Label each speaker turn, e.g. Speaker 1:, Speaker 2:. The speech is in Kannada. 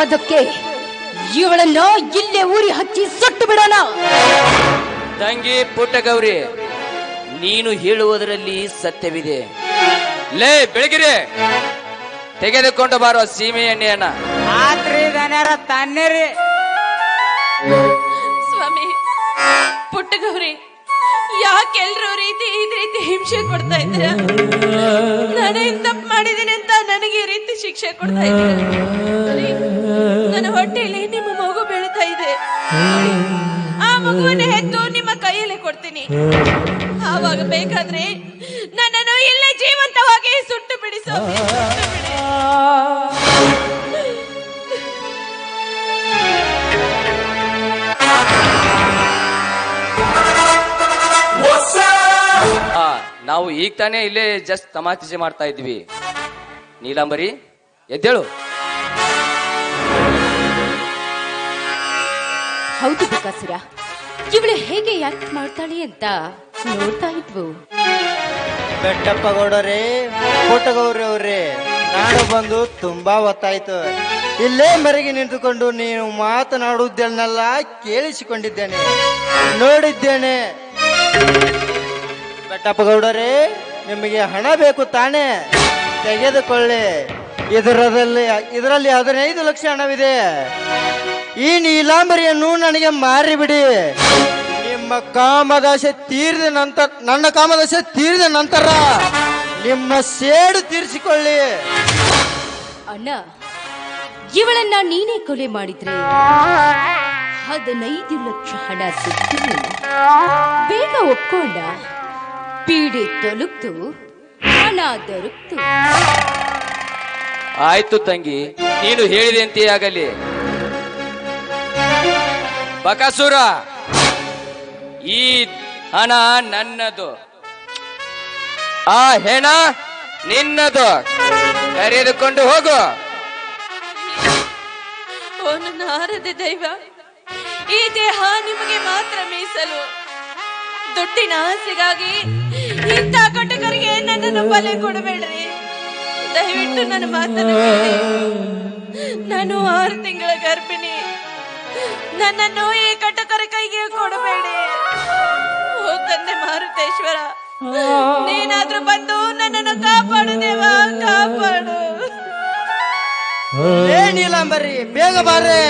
Speaker 1: ಅದಕ್ಕೆ ಇವಳನ್ನ ಇಲ್ಲೇ ಊರಿ ಹಚ್ಚಿ ಸುಟ್ಟು ಬಿಡೋಣ.
Speaker 2: ತಂಗಿ ಪುಟ್ಟಗೌರಿ ನೀನು ಹೇಳುವುದರಲ್ಲಿ ಸತ್ಯವಿದೆ. ಲೇ ಬೆಳಗಿರಿ. ತೆಗೆದುಕೊಂಡು ಬಾರೋ ಸೀಮೆ ಎಣ್ಣೆಯನ್ನ.
Speaker 3: ಆತ್ರಿ ದನರ ತನ್ನಿರಿ.
Speaker 4: ಸ್ವಾಮಿ ಪುಟ್ಟಗೌರಿ ಯಾಕೆ ಎಲ್ರೂ ರೀತಿ ಇದ್ ರೀತಿ ಹಿಂಸೆ ಕೊಡ್ತಾ ಇದ್ದೀರಾ? ನಾನೇನ್ ತಪ್ಪು ಮಾಡಿದ್ದೀನಿ ಅಂತ ನನಗೆ ರೀತಿ ಶಿಕ್ಷೆ ಕೊಡ್ತಾ ಇದ್ದೀರಾ? ನನ್ನ ಹೊಟ್ಟೆಯಲ್ಲಿ ನಿಮ್ಮ ಮಗು ಬೆಳೀತಾ ಇದೆ. ಆ ಮಗುವನ್ನ ಹೆತ್ತು ನಿಮ್ಮ ಕೈಯಲ್ಲಿ ಕೊಡ್ತೀನಿ. ಆವಾಗ ಬೇಕಾದ್ರೆ ನನ್ನನ್ನು ಇಲ್ಲೇ ಜೀವಂತವಾಗಿ ಸುಟ್ಟು ಬಿಡಿ.
Speaker 2: ನಾವು ಈಗ ತಾನೇ ಇಲ್ಲೇ ಜಸ್ಟ್ ತಮಾಷೆ ಮಾಡ್ತಾ ಇದ್ವಿ. ನೀಲಾಂಬರಿ ಎದ್ದೇಳು.
Speaker 1: ಹೌದು ಬಕಾಸುರ ಇವಳು ಹೇಗೆ ಯಾಕೆ ಮಾಡ್ತಾಳೆ ಅಂತ ನೋಡ್ತಾ ಇದ್ವು.
Speaker 3: ಬೆಟ್ಟಪ್ಪ ಗೌಡರೇ ಕೋಟಗೌರಿ ಅವ್ರೆ ನಾನು ಬಂದು ತುಂಬಾ ಹೊತ್ತಾಯ್ತು. ಇಲ್ಲೇ ಮರೆಗೆ ನಿಂತುಕೊಂಡು ನೀನು ಮಾತನಾಡುವುದನ್ನೆಲ್ಲ ಕೇಳಿಸಿಕೊಂಡಿದ್ದೇನೆ. ನೋಡಿದ್ದೇನೆ. ಬೆಟ್ಟಪ್ಪ ಗೌಡರೇ ನಿಮಗೆ ಹಣ ಬೇಕು ತಾನೇ? ತೆಗೆದುಕೊಳ್ಳಿ. ಇದರಲ್ಲಿ ಇದರಲ್ಲಿ ಹದಿನೈದು ಲಕ್ಷ ಹಣವಿದೆ. ಈ ನೀಲಾಂಬರಿಯನ್ನು ನನಗೆ ಮಾರಿಬಿಡಿ. ನಿಮ್ಮ ಕಾಮದಾಸೆ ತೀರಿದ ನಂತರ, ನನ್ನ ಕಾಮದಾಸೆ ತೀರಿದ ನಂತರ ನಿಮ್ಮ ಸೇಡು ತೀರಿಸಿಕೊಳ್ಳಿ.
Speaker 1: ಅಣ್ಣ, ಇವಳನ್ನ ನೀನೇ ಕೊಲೆ ಮಾಡಿದ್ರೆ ಹದಿನೈದು ಲಕ್ಷ ಹಣ ಸಿಗ್ತಿರ್ಲಿಲ್ಲ ಬೇಗ ಒಪ್ಕೊಂಡ. ಪೀಡೆ ತೊಲುಕ್ತು ಹಣ ದೊರಕ್ತು.
Speaker 2: ಆಯ್ತು ತಂಗಿ ನೀನು ಹೇಳಿದಂತೆ ಆಗಲಿ. ಬಕಾಸುರ ಈ ಹಣ ನನ್ನದು. ಆ ಹೆಣ ನಿನ್ನದು. ಕರೆದುಕೊಂಡು ಹೋಗು.
Speaker 4: ಓ ನನ್ನ ದೈವ ಈ ದೇಹ ನಿಮಗೆ ಮಾತ್ರ ಮೀಸಲು. ದುಡ್ಡಿನ ಆಸೆಗಾಗಿ ಇಂಥ ಕಟಕರಿಗೆ ನನ್ನನ್ನು ಬಲೆ ಕೊಡಬೇಡ್ರಿ ದಯವಿಟ್ಟು ನನ್ನ ಮಾತನ್ನು ನಾನು ಆರು ತಿಂಗಳ ಗರ್ಭಿಣಿ. ನನ್ನನ್ನು ಈ ಕಟಕರ ಕೈಗೆ ಕೊಡಬೇಡಿ. ಓ ತಂದೆ ಮಾರುತೇಶ್ವರ, ನೀನಾದ್ರೂ ಬಂದು ನನ್ನನ್ನು ಕಾಪಾಡು ದೇವ, ಕಾಪಾಡು.
Speaker 3: ಏನಿಲ್ಲ ಬೇಗ ಬಾರೆ.